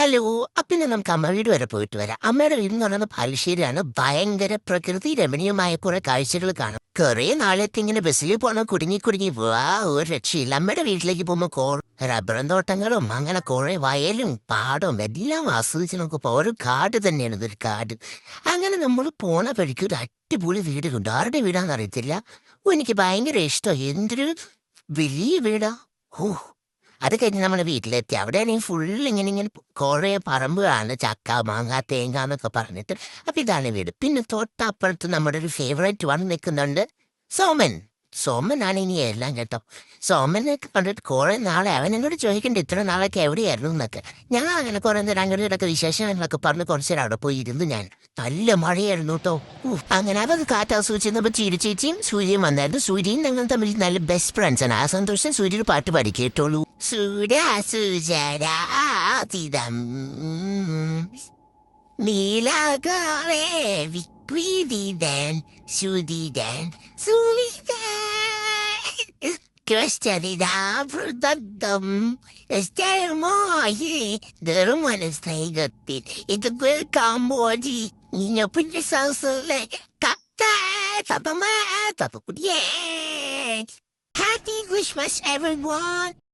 Hello പിന്നെ നമുക്ക് അമ്മ വീട് വരെ പോയിട്ട് വരാം. അമ്മയുടെ വീട് എന്ന് പറയുന്നത് പലിശ്ശേരിയാണ് ഭയങ്കര പ്രകൃതി രമണീയമായ കുറെ കാഴ്ചകൾ കാണും. കുറെ നാളത്തെ ഇങ്ങനെ ബസ്സിൽ പോകണം കുടുങ്ങി കുടുങ്ങി. പോവാ ഒരു രക്ഷയില്ല. അമ്മയുടെ വീട്ടിലേക്ക് പോകുമ്പോൾ കോ റബ്ബറും തോട്ടങ്ങളും അങ്ങനെ കുറെ വയലും പാടവും എല്ലാം ആസ്വദിച്ച് നമുക്ക് പോകാം. ഒരു കാട് തന്നെയാണ് ഇതൊരു കാട്. അങ്ങനെ നമ്മൾ പോണ വഴിക്ക് ഒരു അടിപൊളി വീട് കണ്ടു. ആരുടെ വീടാന്ന് അറിയത്തില്ല. എനിക്ക് ഭയങ്കര ഇഷ്ടം. എന്തൊരു വലിയ വീടാ. ഓ അത് കഴിഞ്ഞ് നമ്മൾ വീട്ടിലെത്തി. അവിടെയാണെങ്കിൽ ഫുൾ ഇങ്ങനെ ഇങ്ങനെ കുറേ പറമ്പാണ് ചക്ക മാങ്ങ തേങ്ങ എന്നൊക്കെ പറഞ്ഞിട്ട്. അപ്പം ഇതാണ് വീട്. പിന്നെ തൊട്ടപ്പുറത്ത് നമ്മുടെ ഒരു ഫേവറേറ്റ് വൺ നിൽക്കുന്നുണ്ട് സോമൻ. സോമനാണ് ഇനി എല്ലാം കേട്ടോ. സോമനെ കണ്ടിട്ട് കുറെ നാളെ അവൻ എന്നോട് ചോദിക്കണ്ട ഇത്ര നാളൊക്കെ എവിടെയായിരുന്നു എന്നൊക്കെ. ഞാൻ അങ്ങനെ കുറെ നേരം അങ്ങനെയൊക്കെ വിശേഷങ്ങളൊക്കെ പറഞ്ഞ് കുറച്ച് നേരം അവിടെ പോയിരുന്നു ഞാൻ. നല്ല മഴയായിരുന്നു കേട്ടോ. അങ്ങനെ അതൊക്കെ കാറ്റ് ആസ്വദിച്ചിരുന്നപ്പോൾ ചിരി ചേച്ചിയും സൂര്യയും വന്നായിരുന്നു. സൂര്യയും ഞങ്ങൾ തമ്മിൽ നല്ല ബെസ്റ്റ് ഫ്രണ്ട്സാണ് ആ സന്തോഷം സൂര്യ ഒരു പാട്ട് പാടി そりゃすじゃらあてだん。ミラクレビクリデン、シュディデン、スリデン。Gösterida fırladım. İsterim o ayı. Durum arasına gitti. İdi gül kamboji. Yine pırlasansızla. Kapta tatama tatlı diye. Happy Christmas everyone.